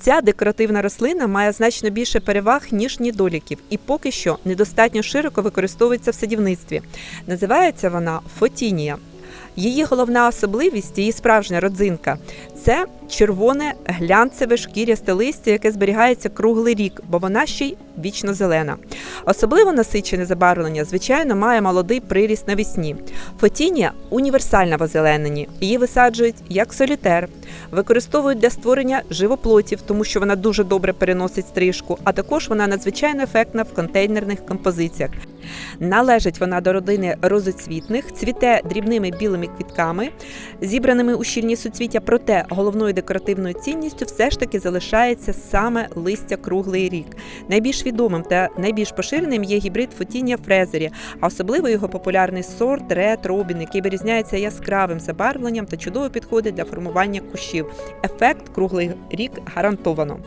Ця декоративна рослина має значно більше переваг, ніж недоліків, і поки що недостатньо широко використовується в садівництві. Називається вона фотінія. Її головна особливість, її справжня родзинка це червоне глянцеве шкірясте листя, яке зберігається круглий рік, бо вона ще й вічно зелена. Особливо насичене забарвлення, звичайно, має молодий приріст навесні. Фотінія універсальна в озелененні. Її висаджують як солітер, використовують для створення живоплотів, тому що вона дуже добре переносить стрижку, а також вона надзвичайно ефектна в контейнерних композиціях. Належить вона до родини розоцвітних, цвіте дрібними білими квітками, зібраними у щільні суцвіття, проте головною декоративною цінністю все ж таки залишається саме листя круглий рік. Найбільш відомим та найбільш поширеним є гібрид фотіння фрезері, а особливо його популярний сорт Ред Робін, який вирізняється яскравим забарвленням та чудово підходить для формування кущів. Ефект круглий рік гарантовано.